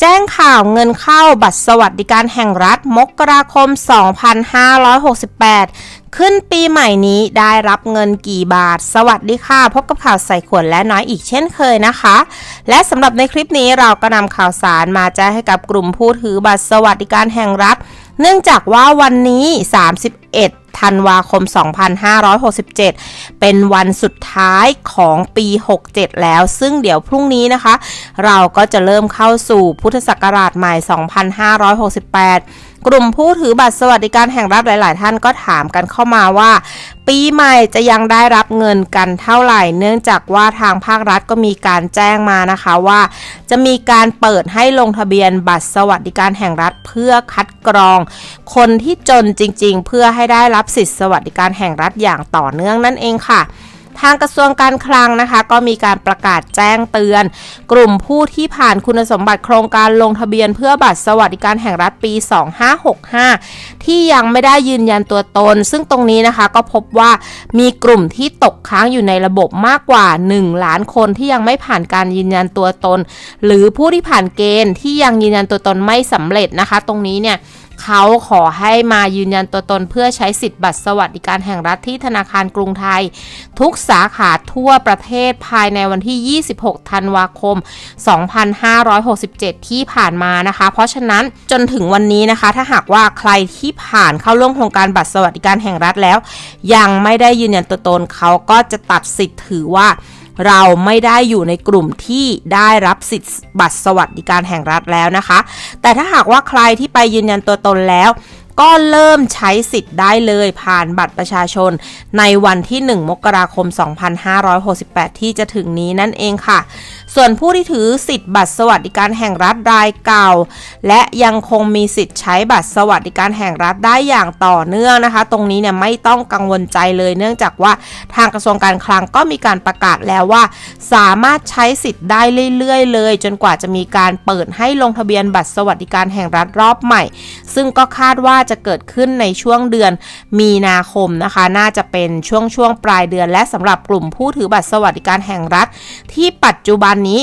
แจ้งข่าวเงินเข้าบัตรสวัสดิการแห่งรัฐมกราคม 2568 ขึ้นปีใหม่นี้ได้รับเงินกี่บาท สวัสดีค่ะ พบกับข่าวใส่ขวดและน้อยอีกเช่นเคยนะคะ และสำหรับในคลิปนี้เราก็นำข่าวสารมาแจ้งให้กับกลุ่มผู้ถือบัตรสวัสดิการแห่งรัฐ เนื่องจากว่าวันนี้ 31 ธันวาคม 2567 เป็นวันสุดท้ายของปี 67 แล้ว ซึ่งเดี๋ยวพรุ่งนี้นะคะ เราก็จะเริ่มเข้าสู่พุทธศักราชใหม่ 2568 กลุ่มผู้ถือบัตรสวัสดิการแห่งรัฐหลาย ๆ ท่านก็ถามกันเข้ามาว่า ปีใหม่จะยังได้รับเงินกันเท่าไหร่ เนื่องจากว่าทางภาครัฐก็มีการแจ้งมานะคะว่า จะมีการเปิดให้ลงทะเบียนบัตรสวัสดิการแห่งรัฐเพื่อคัดกรอง คนที่จนจริง ๆ เพื่อให้ได้รับสิทธิสวัสดิการแห่งรัฐอย่างต่อเนื่องนั่นเองค่ะ ทางกระทรวงการคลังนะคะ ก็มีการประกาศแจ้งเตือน กลุ่มผู้ที่ผ่านคุณสมบัติโครงการลงทะเบียนเพื่อบัตรสวัสดิการแห่งรัฐปี 2565 ที่ยังไม่ได้ยืนยันตัวตน ซึ่งตรงนี้นะคะก็พบว่ามีกลุ่มที่ตกค้างอยู่ในระบบมากกว่า 1 ล้านคนที่ยังไม่ผ่านการยืนยันตัวตน หรือผู้ที่ผ่านเกณฑ์ที่ยังยืนยันตัวตนไม่สำเร็จนะคะ ตรงนี้เนี่ย เขาขอให้มายืนยันตัวตนเพื่อใช้สิทธิ์บัตรสวัสดิการแห่งรัฐที่ธนาคารกรุงไทย ทุกสาขาทั่วประเทศภายในวันที่ 26 ธันวาคม 2567 ที่ผ่านมานะคะ เพราะฉะนั้นจนถึงวันนี้นะคะ ถ้าหากว่าใครที่ผ่านเข้าร่วมโครงการบัตรสวัสดิการแห่งรัฐแล้ว ยังไม่ได้ยืนยันตัวตนเขาก็จะตัดสิทธิ์ถือว่า เราไม่ได้อยู่ในกลุ่มที่ได้รับสิทธิ์บัตรสวัสดิการแห่งรัฐแล้วนะคะ แต่ถ้าหากว่าใครที่ไปยืนยันตัวตนแล้ว ก็เริ่มใช้สิทธิ์ได้เลยผ่านบัตรประชาชน ในวันที่ 1 มกราคม 2568 ที่จะถึงนี้นั่นเองค่ะ ส่วนผู้ที่ถือสิทธิ์บัตรสวัสดิการแห่งรัฐรายเก่า และยังคงมีสิทธิ์ใช้บัตรสวัสดิการแห่งรัฐได้อย่างต่อเนื่องนะคะ ตรงนี้เนี่ยไม่ต้องกังวลใจเลยเนื่องจากว่าทางกระทรวงการคลังก็มีการประกาศแล้วว่า สามารถใช้สิทธิ์ได้เรื่อยๆ เลย จนกว่าจะมีการเปิดให้ลงทะเบียนบัตรสวัสดิการแห่งรัฐรอบใหม่ ซึ่งก็คาดว่าจะเกิดขึ้นในช่วงเดือนมีนาคมนะคะ น่าจะเป็นช่วงช่วงปลายเดือนและสำหรับกลุ่มผู้ถือบัตรสวัสดิการแห่งรัฐ ที่ปัจจุบันนี้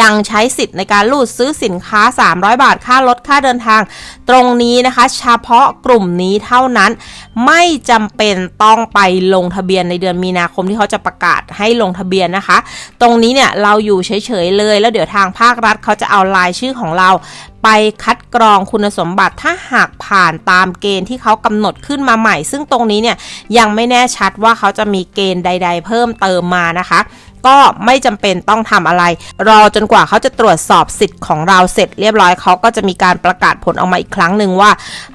ยังใช้สิทธิ์ในการรูดซื้อสินค้า 300 บาทค่ารถค่าเดินทาง ตรงนี้นะคะ เฉพาะกลุ่มนี้เท่านั้น ไม่จำเป็นต้องไปลงทะเบียนในเดือนมีนาคมที่เขาจะประกาศให้ลงทะเบียนนะคะ ตรงนี้เนี่ยเราอยู่เฉยๆเลย แล้วเดี๋ยวทางภาครัฐเขาจะเอารายชื่อของเรา ไปคัดกรองคุณสมบัติถ้าหากผ่านตามเกณฑ์ที่เขากำหนดขึ้นมาใหม่ ซึ่งตรงนี้เนี่ยยังไม่แน่ชัดว่าเขาจะมีเกณฑ์ใด ๆ เพิ่มเติมมานะคะ ก็ไม่จำเป็นต้องทำอะไร รอจนกว่าเขาจะตรวจสอบสิทธิ์ของเราเสร็จเรียบร้อยเขาก็จะมีการประกาศผลออกมาอีกครั้งหนึ่งว่า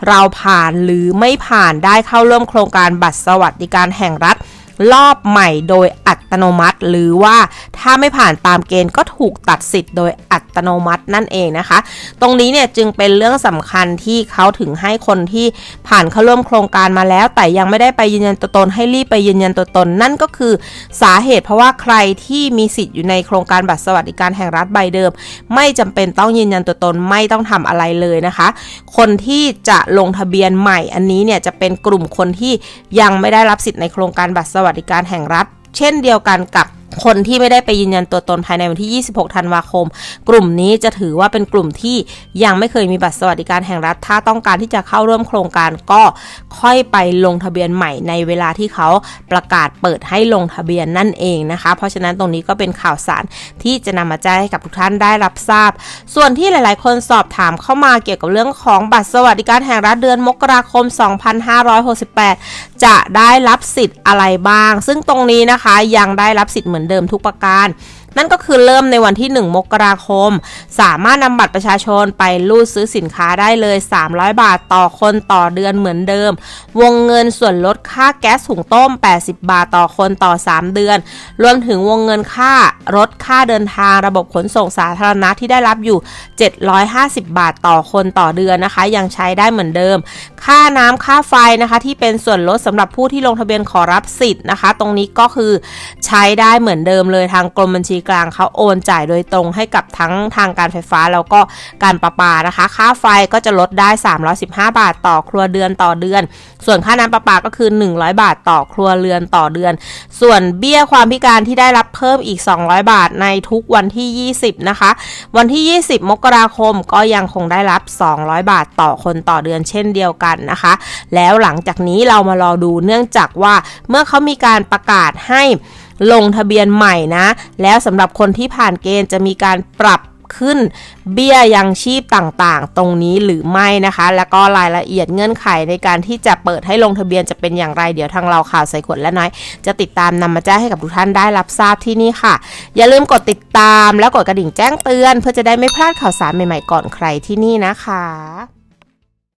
เราผ่านหรือไม่ผ่านได้เข้าร่วมโครงการบัตรสวัสดิการแห่งรัฐรอบใหม่โดยอัตโนมัติ หรือว่าถ้าไม่ผ่านตามเกณฑ์ก็ถูกตัดสิทธิ์โดยอัตโนมัตินั่นเองนะคะ ตรงนี้เนี่ยจึงเป็นเรื่องสำคัญที่เขาถึงให้คนที่ผ่านเข้าร่วมโครงการมาแล้ว แต่ยังไม่ได้ไปยืนยันตัวตนให้รีบไปยืนยันตัวตน นั่นก็คือสาเหตุเพราะว่าใครที่มีสิทธิ์อยู่ในโครงการบัตรสวัสดิการแห่งรัฐใบเดิม ไม่จำเป็นต้องยืนยันตัวตนไม่ต้องทำอะไรเลยนะคะ คนที่จะลงทะเบียนใหม่อันนี้เนี่ยจะเป็นกลุ่มคนที่ยังไม่ได้รับสิทธิ์ในโครงการบัตรสวัสดิการแห่งรัฐ เช่นเดียวกันกับ คนที่ไม่ได้ไปยืนยันตัวตนภายในวันที่ 26 ธันวาคม กลุ่มนี้จะถือว่าเป็นกลุ่มที่ยังไม่เคยมีบัตรสวัสดิการแห่งรัฐ ถ้าต้องการที่จะเข้าร่วมโครงการก็ค่อยไปลงทะเบียนใหม่ในเวลาที่เขาประกาศเปิดให้ลงทะเบียนนั่นเองนะคะ เพราะฉะนั้นตรงนี้ก็เป็นข่าวสารที่จะนำมาแจ้งให้กับทุกท่านได้รับทราบ ส่วนที่หลาย ๆ คนสอบถามเข้ามาเกี่ยวกับเรื่องของบัตรสวัสดิการแห่งรัฐเดือนมกราคม 2568 จะได้รับสิทธิ์อะไรบ้าง ซึ่งตรงนี้นะคะยังได้รับสิทธิ์เหมือนเดิมทุกประการ นั่นก็คือเริ่มในวันที่ 1 มกราคม สามารถนำบัตรประชาชนไปรูดซื้อสินค้าได้เลย 300 บาทต่อคนต่อเดือนเหมือนเดิม วงเงินส่วนลดค่าแก๊สหุงต้ม 80 บาทต่อคนต่อ 3 เดือน รวมถึงวงเงินค่ารถค่าเดินทางระบบขนส่งสาธารณะที่ได้รับอยู่ 750 บาทต่อคนต่อเดือนนะคะ ยังใช้ได้เหมือนเดิม ค่าน้ำค่าไฟนะคะที่เป็นส่วนลดสำหรับผู้ที่ลงทะเบียนขอรับสิทธิ์นะคะ ตรงนี้ก็คือใช้ได้เหมือนเดิมเลยทางกรมบัญชีกลางเขาโอนจ่ายโดยตรงให้กับทั้งทางการไฟฟ้าแล้วก็การประปานะคะ ค่าไฟก็จะลดได้ 315 บาทต่อครัวเรือนต่อเดือน ส่วนค่าน้ำประปาก็คือ 100 บาทต่อครัวเรือนต่อเดือน ส่วนเบี้ยความพิการที่ได้รับเพิ่มอีก 200 บาทในทุกวันที่ 20 นะคะ วันที่ 20 มกราคมก็ยังคงได้รับ 200 บาทต่อคนต่อเดือนเช่นเดียวกันนะคะ แล้วหลังจากนี้เรามารอดูเนื่องจากว่าเมื่อเขามีการประกาศให้ ลงทะเบียนใหม่นะ แล้วสำหรับคนที่ผ่านเกณฑ์จะมีการปรับขึ้นเบี้ยยังชีพต่างๆ ตรงนี้หรือไม่นะคะ แล้วก็รายละเอียดเงื่อนไขในการที่จะเปิดให้ลงทะเบียนจะเป็นอย่างไรเดี๋ยวทางเราข่าวใส่ขวดและน้อย จะติดตามนำมาแจ้งให้กับทุกท่านได้รับทราบที่นี่ค่ะ อย่าลืมกดติดตามแล้วกดกระดิ่งแจ้งเตือน เพื่อจะได้ไม่พลาดข่าวสารใหม่ๆก่อนใครที่นี่นะคะ